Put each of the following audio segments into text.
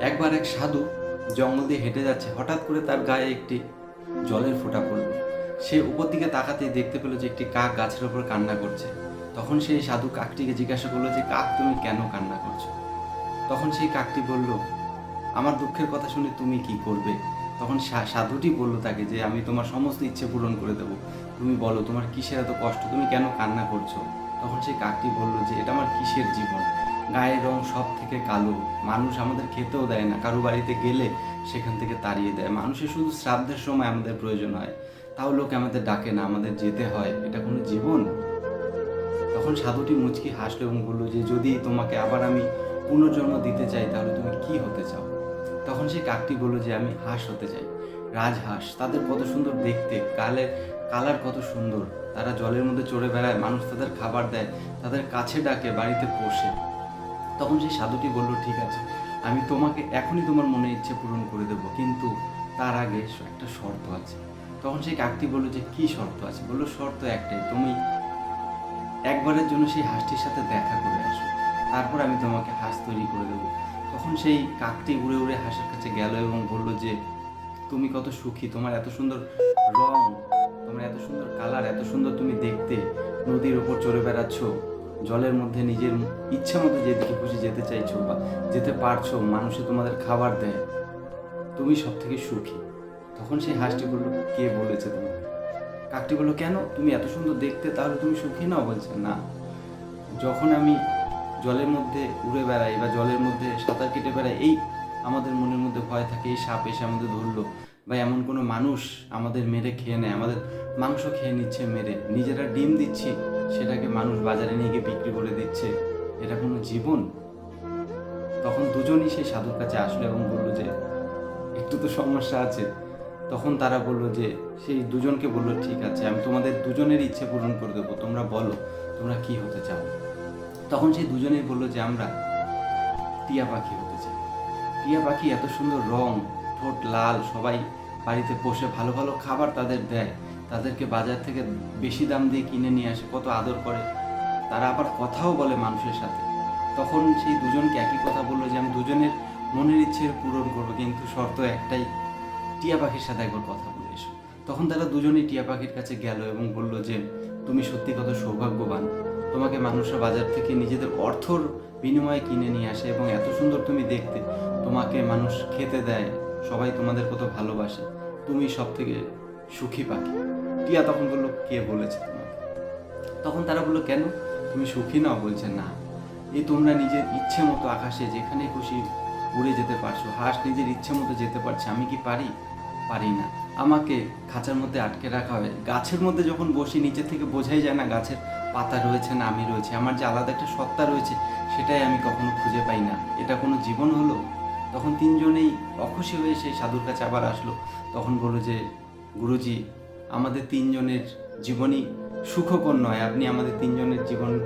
একবার এক সাধু জঙ্গল দিয়ে হেঁটে যাচ্ছে, হঠাৎ করে তার গায়ে একটি জলের ফোঁটা পড়ল। সে উপর দিকে তাকাতেই দেখতে পেল যে একটি কাক গাছের ওপর কান্না করছে। তখন সেই সাধু কাকটিকে জিজ্ঞাসা করল যে, কাক, তুমি কেন কান্না করছ? তখন সেই কাকটি বলল, আমার দুঃখের কথা শুনে তুমি কি করবে? তখন সাধুটি বলল তাকে যে, আমি তোমার সমস্ত ইচ্ছে পূরণ করে দেবো। তুমি বলো, তোমার কিসের এত কষ্ট? তুমি কেন কান্না করছ? তখন সেই কাকটি বলল যে, এটা আমার কিসের জীবন? গায়ের রং সব থেকে কালো। মানুষ আমাদের খেতেও দেয় না। কারও বাড়িতে গেলে সেখান থেকে তাড়িয়ে দেয়। মানুষের শুধু শ্রাদ্ধের সময় আমাদের প্রয়োজন হয়। তাও লোক আমাদের ডাকে না, আমাদের যেতে হয়। এটা কোনো জীবন? তখন সাধুটি মুচকি হাসলো এবং বলল যে, যদি তোমাকে আবার আমি পুনর্জন্ম দিতে চাই, তাহলে তুমি কি হতে চাও? তখন সেই কাকটি বলল যে, আমি হাঁস হতে চাই। রাজহাঁস। তাদের কত সুন্দর দেখতে। কালের কালার কত সুন্দর। তারা জলের মধ্যে চড়ে বেড়ায়। মানুষ তাদের খাবার দেয়। তাদের কাছে ডাকে, বাড়িতে পোষে। তখন সেই সাধুটি বলল, ঠিক আছে, আমি তোমাকে এখনই তোমার মনে ইচ্ছে পূরণ করে দেবো, কিন্তু তার আগে একটা শর্ত আছে। তখন সেই কাকটি বলল, যে কি শর্ত আছে? বলল, শর্ত একটাই, তুমি একবারের জন্য সেই হাঁসটির সাথে দেখা করে আসো, তারপর আমি তোমাকে হাঁস তৈরি করে দেবো। তখন সেই কাকটি উড়ে উড়ে হাঁসের কাছে গেল এবং বলল, যে তুমি কত সুখী, তোমার এত সুন্দর রং, তোমার এত সুন্দর কালার এত সুন্দর তুমি দেখতে, নদীর ওপর চড়ে বেড়াচ্ছ জলের মধ্যে নিজের ইচ্ছা মতো যেদিকে খুশি যেতে চাইছো বা যেতে পারছ, মানুষে তোমাদের খাবার দেয়। তুমি সব থেকে সুখী। তখন সেই হাঁসটি বলল, কে বলেছে তোমাকে? কাকটি বলল, কেন? তুমি এত সুন্দর দেখতে, তাহলে তুমি সুখী নাও? বলছে, না। যখন আমি জলের মধ্যে উড়ে বেড়াই বা জলের মধ্যে সাঁতার কেটে বেড়াই, এই আমাদের মনের মধ্যে ভয় থাকে, এই সাপ এসে আমাদের ধরলো। বা এমন কোনো মানুষ আমাদের মেরে খেয়ে নেয়, আমাদের মাংস খেয়ে নিচ্ছে মেরে, নিজেরা ডিম দিচ্ছি, সেটাকে মানুষ বাজারে নিয়ে গিয়ে বিক্রি করে দিচ্ছে, এটা কোনো জীবন? তখন দুজনই সেই সাধুর কাছে আসলো এবং বলল যে, একটু তো সমস্যা আছে। তখন তারা বলল যে, সেই দুজনকে বলল, ঠিক আছে, আমি তোমাদের দুজনের ইচ্ছে পূরণ করে দেবো, তোমরা বলো, তোমরা কি হতে চাও? তখন সেই দুজনেই বলল যে, আমরা টিয়া পাখি হতে চাই। টিয়া পাখি এত সুন্দর রং ঠোঁট লাল, সবাই বাড়িতে বসে ভালো ভালো খাবার তাদের দেয়। তাদেরকে বাজার থেকে বেশি দাম দিয়ে কিনে নিয়ে আসে, কত আদর করে। তারা আবার কথাও বলে মানুষের সাথে। তখন সেই দুজনকে একই কথা বলল যে, আমি দুজনের মনের ইচ্ছের পূরণ করব, কিন্তু শর্ত একটাই, টিয়া পাখির সাথে একবার কথা বলে এসো। তখন তারা দুজনেই টিয়া পাখির কাছে গেল এবং বলল যে, তুমি সত্যি কত সৌভাগ্যবান। তোমাকে মানুষরা বাজার থেকে নিজেদের অর্থর বিনিময়ে কিনে নিয়ে আসে এবং এত সুন্দর তুমি দেখতে। তোমাকে মানুষ খেতে দেয় সবাই তোমাদের কত ভালোবাসে। তুমি সব থেকে সুখী পাখি। টিয়া তখন বলল, কে বলেছে তোমাকে? তখন তারা বলল, কেন? তুমি সুখী নাও? বলছে, না। এই তোমরা নিজের ইচ্ছে মতো আকাশে যেখানে খুশি উড়ে যেতে পারছ। হাঁস, নিজের ইচ্ছে মতো যেতে পারছে। আমি কি পারি? পারি না। আমাকে খাঁচার মধ্যে আটকে রাখা হয়। গাছের মধ্যে যখন বসি নিচে থেকে বোঝাই যায় না গাছের পাতা রয়েছে না আমি রয়েছে। আমার যে আলাদা একটা সত্তা রয়েছে, সেটাই আমি কখনো খুঁজে পাই না। এটা কোনো জীবন হলো? তখন তিনজনেই অখুশি হয়ে সেই সাধুর কাছে আবার আসলো। তখন বলল যে, গুরুজি, আমাদের তিনজনের জীবনই সুখকর নয়। আপনি আমাদের তিনজনের জীবন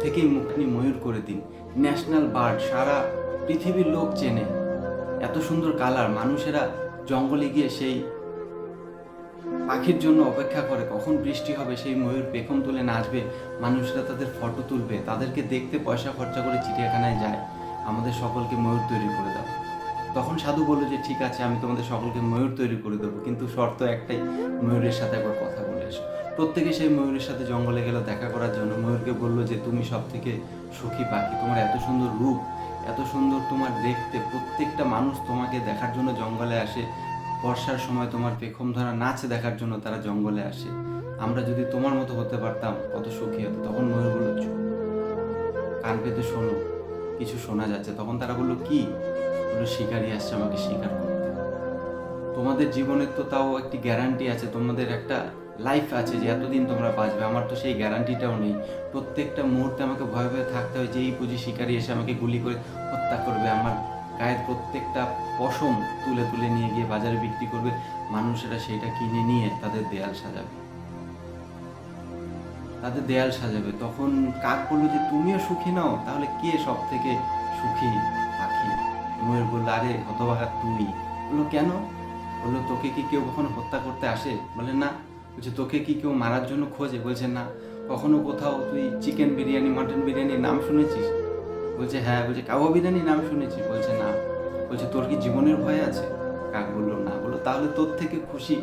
থেকেই মুখখানি ময়ূর করে দিন। ন্যাশনাল বার্ড, সারা পৃথিবীর লোক চেনে। এত সুন্দর কালার, মানুষেরা জঙ্গলে গিয়ে সেই পাখির জন্য অপেক্ষা করে। কখন বৃষ্টি হবে, সেই ময়ূর পেখম তুলে নাচবে। মানুষরা তাদের ফটো তুলবে। তাদেরকে দেখতে পয়সা খরচা করে চিড়িয়াখানায় যায়। আমাদের সকলকে ময়ূর তৈরি করে দাও। তখন সাধু বলল যে, ঠিক আছে, আমি তোমাদের সকলকে ময়ূর তৈরি করে দেবো। কিন্তু শর্ত একটাই, ময়ূরের সাথে একবার কথা বলে এসো। প্রত্যেকে সেই ময়ূরের সাথে জঙ্গলে গেল দেখা করার জন্য। ময়ূরকে বলল যে, তুমি সব থেকে সুখী পাখি, তোমার এত সুন্দর রূপ, এত সুন্দর তোমার দেখতে, প্রত্যেকটা মানুষ তোমাকে দেখার জন্য জঙ্গলে আসে। বর্ষার সময় তোমার পেখম ধরা নাচ দেখার জন্য তারা জঙ্গলে আসে। আমরা যদি তোমার মতো হতে পারতাম, কত সুখী হতো। তখন ময়ূর বলল কান পেতে শোনো, কিছু শোনা যাচ্ছে। তখন তারা বলল, কি? বলল শিকারি আসছে আমাকে শিকার করতে। তোমাদের জীবনের তো তাও একটি গ্যারান্টি আছে, তোমাদের একটা লাইফ আছে যে এতদিন তোমরা বাঁচবে, আমার তো সেই গ্যারান্টিটাও নেই। প্রত্যেকটা মুহূর্তে আমাকে ভয়ে ভয়ে থাকতে হয় যে এই পুঁজি শিকারি এসে আমাকে গুলি করে হত্যা করবে, আমার গায়ের প্রত্যেকটা পশম তুলে তুলে নিয়ে গিয়ে বাজারে বিক্রি করবে, মানুষেরা সেইটা কিনে নিয়ে তাদের দেয়াল সাজাবে। তাদের দেয়াল সাজাবে, তখন কাক বলল যে, তুমিও সুখী নাও? তাহলে কে সব থেকে সুখী পাখি? ময়ূর বলল, আরে হতভাগা তুমি। বলল, কেন? বলল, তোকে কি কেউ কখনো হত্যা করতে আসে? বলে না। বলছে, তোকে কি কেউ মারার জন্য খোঁজে? বলছে, না। কখনো কোথাও তুই চিকেন বিরিয়ানি, মাটন বিরিয়ানির নাম শুনেছিস? বলছে হ্যাঁ। বলছে, কাবা বিরিয়ানি নাম শুনেছি। বলছে, না। বলছে, তোর কি জীবনের ভয় আছে? কাক বলল, না। বলল, তাহলে তোর থেকে খুশি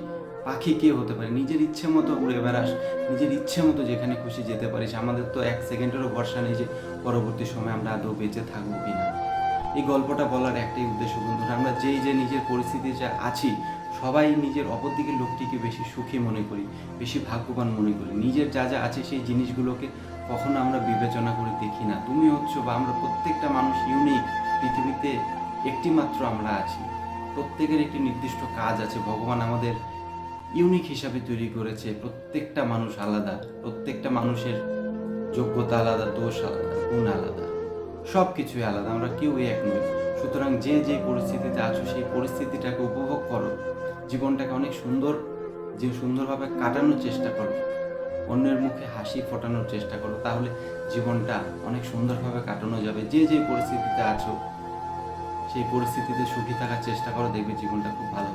পাখি কে হতে পারে? নিজের ইচ্ছে মতো উড়ে বেড়াস। নিজের ইচ্ছে মতো যেখানে খুশি যেতে পারিস। আমাদের তো এক সেকেন্ডেরও ভরসা নেই যে পরবর্তী সময় আমরা আদৌ বেঁচে থাকব কি না এই গল্পটা বলার একটাই উদ্দেশ্য বন্ধুরা, আমরা যেই যে নিজের পরিস্থিতিতে আছি, সবাই নিজের অপর দিকের লোকটিকে বেশি সুখী মনে করি, বেশি ভাগ্যবান মনে করি। নিজের যা যা আছে সেই জিনিসগুলোকে কখনো আমরা বিবেচনা করে দেখি না। তুমি হচ্ছ বা আমরা প্রত্যেকটা মানুষ ইউনিক পৃথিবীতে একটি মাত্র আমরা আছি। প্রত্যেকের একটি নির্দিষ্ট কাজ আছে, ভগবান আমাদের ইউনিক হিসাবে তৈরি করেছে, প্রত্যেকটা মানুষ আলাদা, প্রত্যেকটা মানুষের যোগ্যতা আলাদা, দোষ আলাদা, গুণ আলাদা। সব কিছুই আলাদা, আমরা কেউ এক নই। সুতরাং যে যে পরিস্থিতিতে আছো, সেই পরিস্থিতিটাকে উপভোগ করো। জীবনটাকে অনেক সুন্দর, যে সুন্দরভাবে কাটানোর চেষ্টা করো। অন্যের মুখে হাসি ফোটানোর চেষ্টা করো, তাহলে জীবনটা অনেক সুন্দরভাবে কাটানো যাবে। যে যে পরিস্থিতিতে আছো, সেই পরিস্থিতিতে সুখী থাকার চেষ্টা করো, দেখবে জীবনটা খুব ভালো